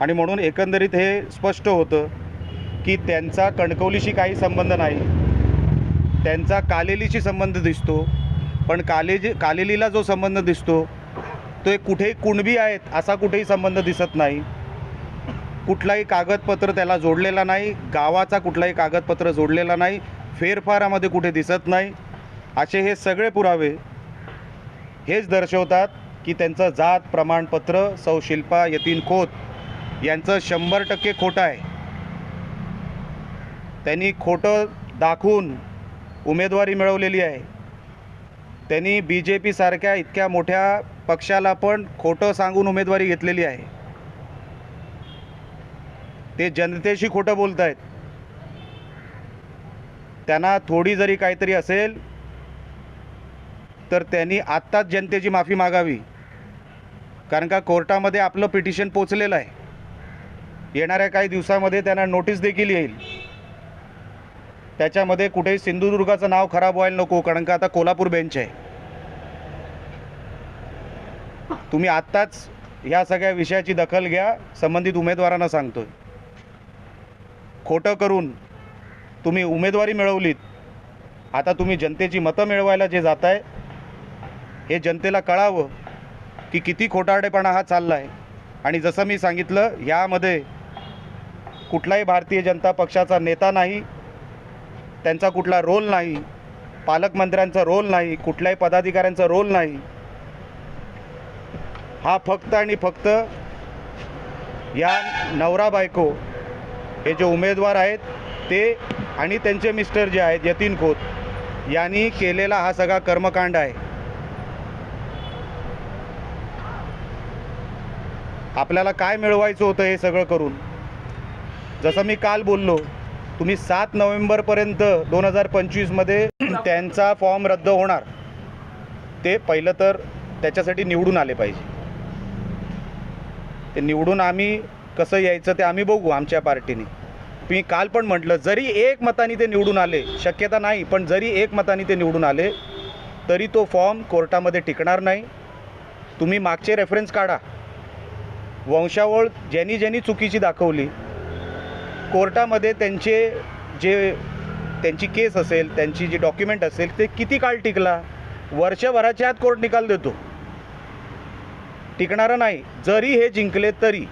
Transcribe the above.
आणि म्हणून एकंदरीत हे स्पष्ट होतं की त्यांचा कणकवलीशी काही संबंध नाही. त्यांचा कालेलीशी संबंध दिसतो पण कालेज कालेलीला जो संबंध दिसतो तो एक कुठेही कुणबी आहेत असा कुठेही संबंध दिसत नाही. कुठलाही कागदपत्र त्याला जोडलेला नाही गावाचा कुठलाही कागदपत्र जोडलेला नाही फेरफारामध्ये कुठे दिसत नाही. असे हे सगळे पुरावे हेच दर्शवतात की त्यांचं जात प्रमाणपत्र सौ शिल्पा यतीन खोत यांचं शंभर टक्के खोटं आहे. त्यांनी खोटं दाखवून उमेदवारी मिळवलेली आहे. त्यांनी बी जे पीसारख्या इतक्या मोठ्या पक्षाला पण खोटं सांगून उमेदवारी घेतलेली आहे. ते जनतेशी खोटं बोलत आहेत त्यांना थोडी जरी काहीतरी असेल तर त्यांनी आत्ताच जनतेची माफी मागावी. कारण का कोर्टामध्ये आपलं पिटिशन पोचलेलं आहे. येणाऱ्या काही दिवसामध्ये त्यांना नोटीस देखील येईल. त्याच्यामध्ये कुठेही सिंधुदुर्गाचं नाव खराब व्हायला नको कारण का आता कोल्हापूर बेंच आहे. तुम्ही आत्ताच ह्या सगळ्या विषयाची दखल घ्या संबंधित उमेदवारांना सांगतोय. खोटं करून तुम्ही उमेदवारी मिळवलीत. आता तुम्ही जनतेची मतं मिळवायला जे जात आहे हे जनतेला कळावं की किती खोटारडेपणा हा चालला आहे आणि जसं मी सांगितलं ह्यामध्ये कुठलाही भारतीय जनता पक्षाचा नेता नाही त्यांचा कुठला रोल नाही पालकमंत्र्यांचा रोल नाही कुठल्याही पदाधिकाऱ्यांचा रोल नाही. हा फक्त आणि फक्त या नवरा बायको हे जे उमेदवार आहेत ते आणि त्यांचे मिस्टर जे आहेत यतीन खोत यांनी केलेला हा सगळा कर्मकांड आहे. आपल्याला काय मिळवायचं होतं हे सगळं करून? जसं मी काल बोललो तुम्ही सात नोव्हेंबरपर्यंत दोन हजार पंचवीसमध्ये त्यांचा फॉर्म रद्द होणार. ते पहिलं तर त्याच्यासाठी निवडून आले पाहिजे. ते निवडून आम्ही कसं यायचं ते आम्ही बघू आमच्या पार्टीने. मी काल पण म्हटलं जरी एक मताने ते निवडून आले शक्यता नाही पण जरी एक मताने ते निवडून आले तरी तो फॉर्म कोर्टामध्ये टिकणार नाही. तुम्ही मागचे रेफरन्स काढा. वंशावळ ज्यांनी ज्यांनी चुकीची दाखवली कोर्टामध्ये त्यांचे जे त्यांची केस असेल त्यांची जी डॉक्युमेंट असेल ते किती काळ टिकला? वर्षभराच्या आत कोर्ट निकाल देतो. टिकणारं नाही. जरी हे जिंकले तरी.